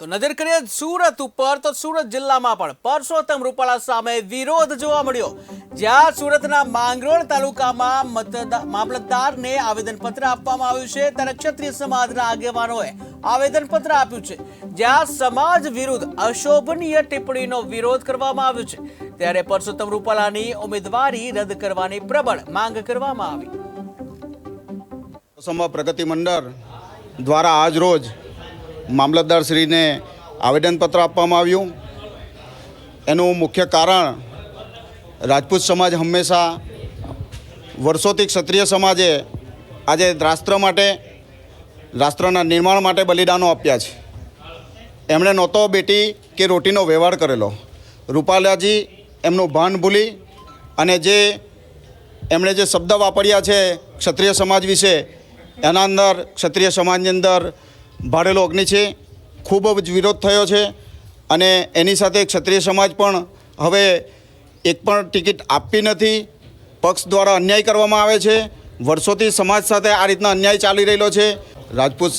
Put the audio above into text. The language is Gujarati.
તો નજર કરીએ સુરત ઉપર, તો સુરત જિલ્લામાં પણ પરસોત્તમ રૂપાલા સામે વિરોધ જોવા મળ્યો. જ્યાં સુરતના માંગરોળ તાલુકામાં મામલતદારને આવેદનપત્ર આપવામાં આવ્યું છે. ત્યારે ક્ષત્રિય સમાજના આગેવાનોએ આવેદનપત્ર આપ્યું છે. જ્યાં સમાજ વિરુદ્ધ અશોભનીય ટિપ્પણીનો વિરોધ કરવામાં આવ્યો છે. ત્યારે પરસોત્તમ રૂપાલાની ઉમેદવારી રદ કરવાની પ્રબળ માંગ કરવામાં આવી. પ્રગતિ મંડળ દ્વારા આજ રોજ મામલતદારશ્રીને આવેદનપત્ર આપવામાં આવ્યું. એનું મુખ્ય કારણ, રાજપૂત સમાજ હંમેશા વર્ષોથી ક્ષત્રિય સમાજે આજે રાષ્ટ્ર માટે, રાષ્ટ્રના નિર્માણ માટે બલિદાનો આપ્યા છે. એમણે નહોતો બેટી કે રોટીનો વ્યવહાર કરેલો. રૂપાલાજી એમનું ભાન ભૂલી અને જે, એમણે જે શબ્દ વાપર્યા છે ક્ષત્રિય સમાજ વિશે, એના અંદર, ક્ષત્રિય સમાજની અંદર ભાડેલો અગ્નિ છે, ખૂબ જ વિરોધ થયો છે અને એની સાથે ક્ષત્રિય સમાજ પણ હવે એક પણ ટિકિટ આપવી નથી. પક્ષ દ્વારા અન્યાય કરવામાં આવે છે. વર્ષોથી સમાજ સાથે આ રીતના અન્યાય ચાલી રહેલો છે. રાજપૂત